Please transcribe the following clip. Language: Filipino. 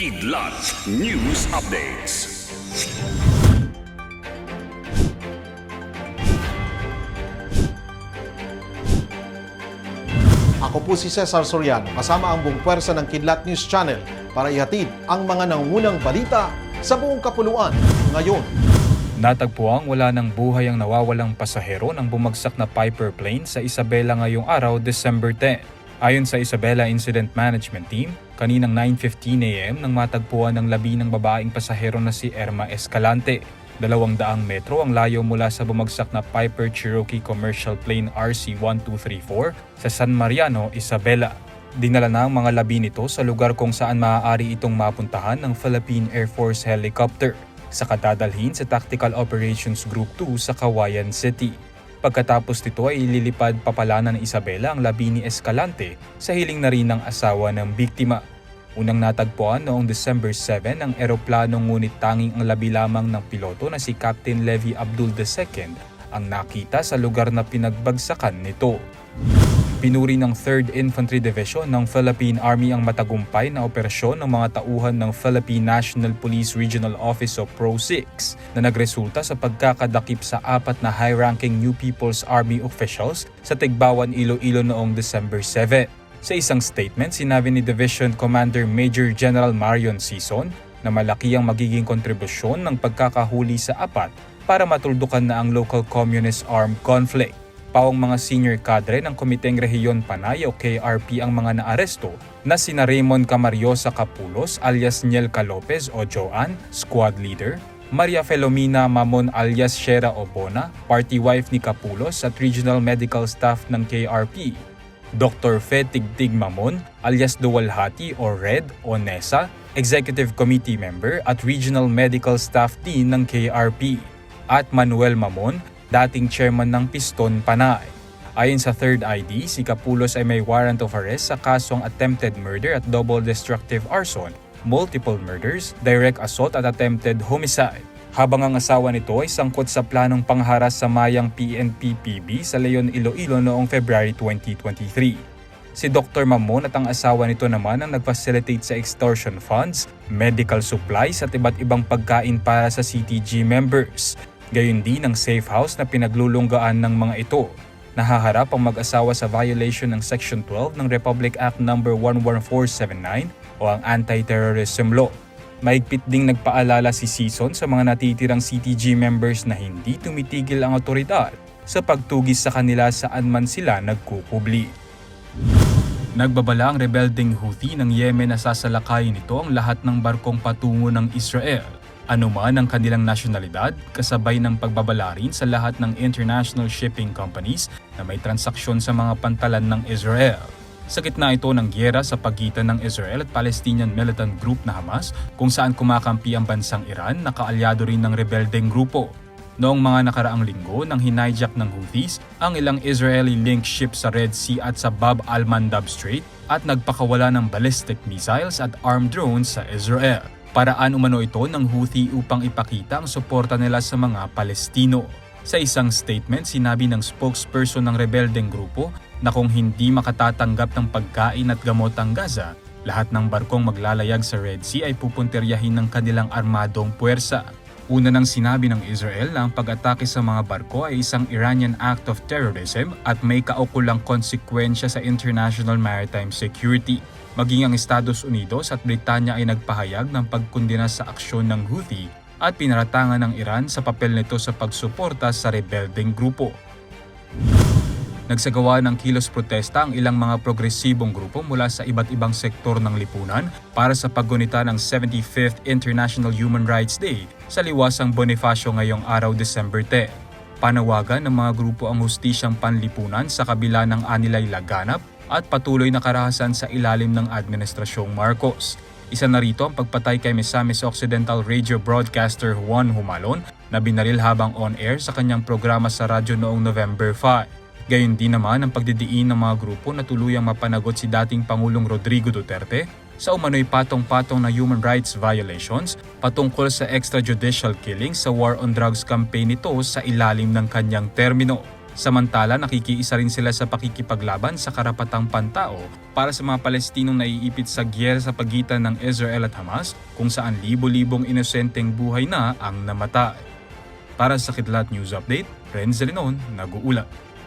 Kidlat News Updates. Ako po si Cesar Soriano kasama ang buong pwersa ng Kidlat News Channel para ihatid ang mga nangungunang balita sa buong kapuluan ngayon. Natagpuang wala ng buhay ang nawawalang pasahero ng bumagsak na Piper plane sa Isabela ngayong araw, December 10. Ayon sa Isabela Incident Management Team, kaninang 9.15 a.m. nang matagpuan ng labi ng babaeng pasahero na si Erma Escalante. Dalawang daang metro ang layo mula sa bumagsak na Piper Cherokee Commercial Plane RC-1234 sa San Mariano, Isabela. Dinala na ang mga labi nito sa lugar kung saan maaari itong mapuntahan ng Philippine Air Force helicopter sa kadadalhin sa Tactical Operations Group 2 sa Kawayan City. Pagkatapos nito ay ililipad papalanan ng Isabela ang labi ni Escalante sa hiling na rin ng asawa ng biktima. Unang natagpuan noong December 7 ang eroplano ngunit tanging ang labi lamang ng piloto na si Captain Levi Abdul II ang nakita sa lugar na pinagbagsakan nito. Pinuri ng 3rd Infantry Division ng Philippine Army ang matagumpay na operasyon ng mga tauhan ng Philippine National Police Regional Office o PRO-6 na nagresulta sa pagkakadakip sa apat na high-ranking New People's Army officials sa Tigbawan, Iloilo noong December 7. Sa isang statement, sinabi ni Division Commander Major General Marion Sison na malaki ang magiging kontribusyon ng pagkakahuli sa apat para matuldukan na ang local communist armed conflict. Pawang mga senior kadre ng Komiteng Rehiyon Panay o KRP ang mga naaresto na sina Raymond Camariosa Capulos alias Niel Lopez o Joan, squad leader, Maria Felomina Mamon alias Shera Obona, party wife ni Capulos at regional medical staff ng KRP, Dr. Fe Tigtig Mamon alias Duwalhati o Red o NESA, Executive Committee Member at Regional Medical Staff Dean ng KRP, at Manuel Mamon, dating chairman ng Piston Panay. Ayon sa third ID, si Capulos ay may warrant of arrest sa kasong attempted murder at double destructive arson, multiple murders, direct assault at attempted homicide. Habang ang asawa nito ay sangkot sa planong pangharas sa mayang PNP-PB sa Leon, Iloilo noong February 2023. Si Dr. Mamon at ang asawa nito naman ang nag-facilitate sa extortion funds, medical supplies at iba't ibang pagkain para sa CTG members. Gayon din ang safe house na pinaglulunggaan ng mga ito. Nahaharap ang mag-asawa sa violation ng Section 12 ng Republic Act No. 11479 o ang Anti-Terrorism Law. Maigpit ding nagpaalala si Season sa mga natitirang CTG members na hindi tumitigil ang otoridad sa pagtugis sa kanila saan man sila nagkukubli. Nagbabala ang rebelding Houthi ng Yemen na sasalakayin nito ang lahat ng barkong patungo ng Israel. Anuman ang kanilang nasyonalidad, kasabay ng pagbabala rin sa lahat ng international shipping companies na may transaksyon sa mga pantalan ng Israel. Sa gitna ito ng gyera sa pagitan ng Israel at Palestinian militant group na Hamas kung saan kumakampi ang bansang Iran na kaalyado rin ng rebeldeng grupo. Noong mga nakaraang linggo nang hinijak ng Houthis ang ilang Israeli-linked ship sa Red Sea at sa Bab al-Mandab Strait at nagpakawala ng ballistic missiles at armed drones sa Israel. Paraan umano ito ng Houthi upang ipakita ang suporta nila sa mga Palestino. Sa isang statement, sinabi ng spokesperson ng rebeldeng grupo na kung hindi makatatanggap ng pagkain at gamot ang Gaza, lahat ng barkong maglalayag sa Red Sea ay pupunteryahin ng kanilang armadong puwersa. Una nang sinabi ng Israel na ang pag-atake sa mga barko ay isang Iranian act of terrorism at may kaukulang konsekwensya sa international maritime security. Maging ang Estados Unidos at Britanya ay nagpahayag ng pagkundina sa aksyon ng Houthi at pinaratangan ng Iran sa papel nito sa pagsuporta sa rebeldeng grupo. Nagsagawa ng kilos protesta ang ilang mga progresibong grupo mula sa iba't ibang sektor ng lipunan para sa paggunita ng 75th International Human Rights Day sa liwasang Bonifacio ngayong araw December 10. Panawagan ng mga grupo ang hustisyang panlipunan sa kabila ng anilay laganap at patuloy na karahasan sa ilalim ng Administrasyong Marcos. Isa na rito ang pagpatay kay Misamis Occidental radio broadcaster Juan Humalon na binaril habang on-air sa kanyang programa sa radyo noong November 5. Gayon din naman ang pagdidiin ng mga grupo na tuluyang mapanagot si dating Pangulong Rodrigo Duterte sa umano'y patong-patong na human rights violations patungkol sa extrajudicial killing sa war on drugs campaign nito sa ilalim ng kanyang termino. Samantala, nakikiisa rin sila sa pakikipaglaban sa karapatang pantao para sa mga Palestinong naiipit sa giyera sa pagitan ng Israel at Hamas kung saan libo-libong inosenteng buhay na ang namatay. Para sa Kidlat News Update, Renz Lenon, nag-uulat.